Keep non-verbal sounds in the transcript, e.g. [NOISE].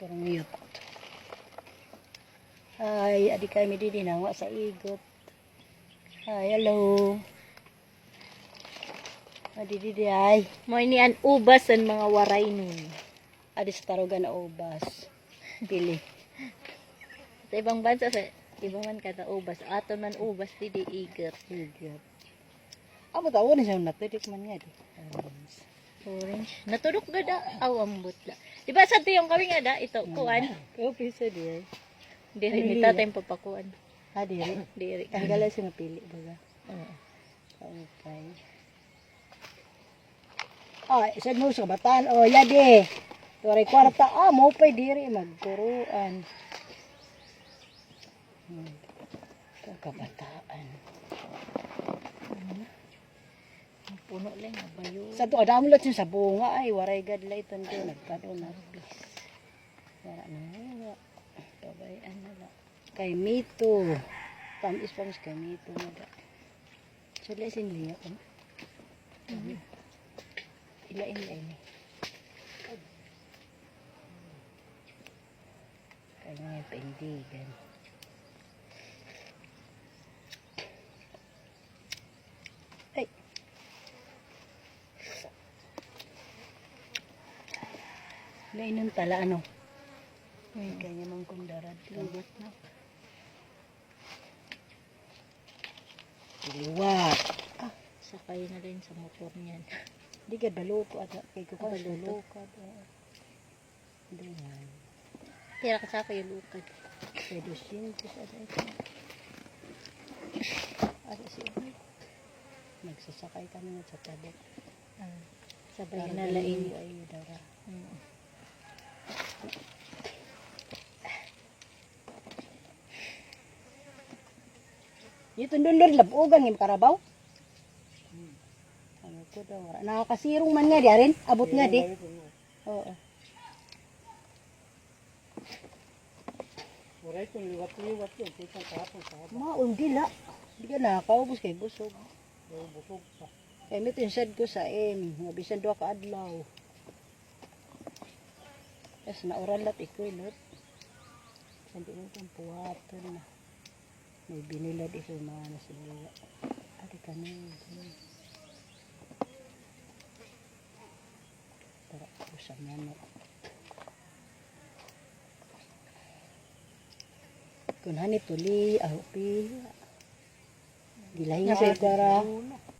Parang mute. Ay, adi kami di dinangwa sa igot. Ay, hello. Adi di ay. Mo ini an ubas ang mga waray nun. Adi sa tarugan na ubas. Pili. Sa ibang bansa sa ibang man kada ubas, aton man ubas di di iger. Igot. Amo tawo na siya natitik man nga di. Orange. Natudok gada aw ambot la. Di ba sa tiyong kami nga da ito kuan. Kaya pisa di ay. Diri Ano ni lila? tatay papakuan. Ah, diri. Diri. Ang gala siya napili. Baga. Oo. Okay. Ah, isa mo sa kabataan. Oh, yade. Tuwaray kwarta. Ah, mo pa diri magturuan. Hmm. Kabataan. Puno lang nga bayo. Sa to, adamo lot sa bunga. Ay, waray gadlay ito nito. Nagkado na. Wala na nga. Pabayaan na lang. Kay Mito. Tamis pamis kay Mito na da. Sula sin liya ko. Ilain ilain ni. Kaya nga paindigan. Ay. Ilain ng tala ano. Ay, kanya mang kundaran. Lugot na. Liwat. Ah, Sakay na rin sa motor niyan. [LAUGHS] di ka baluto at kay ko ka Ah, ka. Hindi yan. Tira ka sa ako yung lukad. Kay dosintos at ito. At si Nagsasakay kami nga sa tabok. Ah, sabay na lain. Ay, dara. Mm. Dito dulur labugan ng karabaw. Ano ko daw. wala. Nakakasirong man nga di rin. Abot nga di. Oo. Wala itong liwat-liwat yun. Kita kahapon sa haba. Maong dila. Di ka nakakaubos kay busog. Busog pa. Kaya may tinsad ko sa em. Nga bisan doa ka adlaw. Tapos nauralat ikulot. Hindi mo itong puwaton na. May binilad ito mga nasiluwa. Adi ka na. Tara ko sa manok. Kung hani tuli, ahupi. Gilahin sa dara.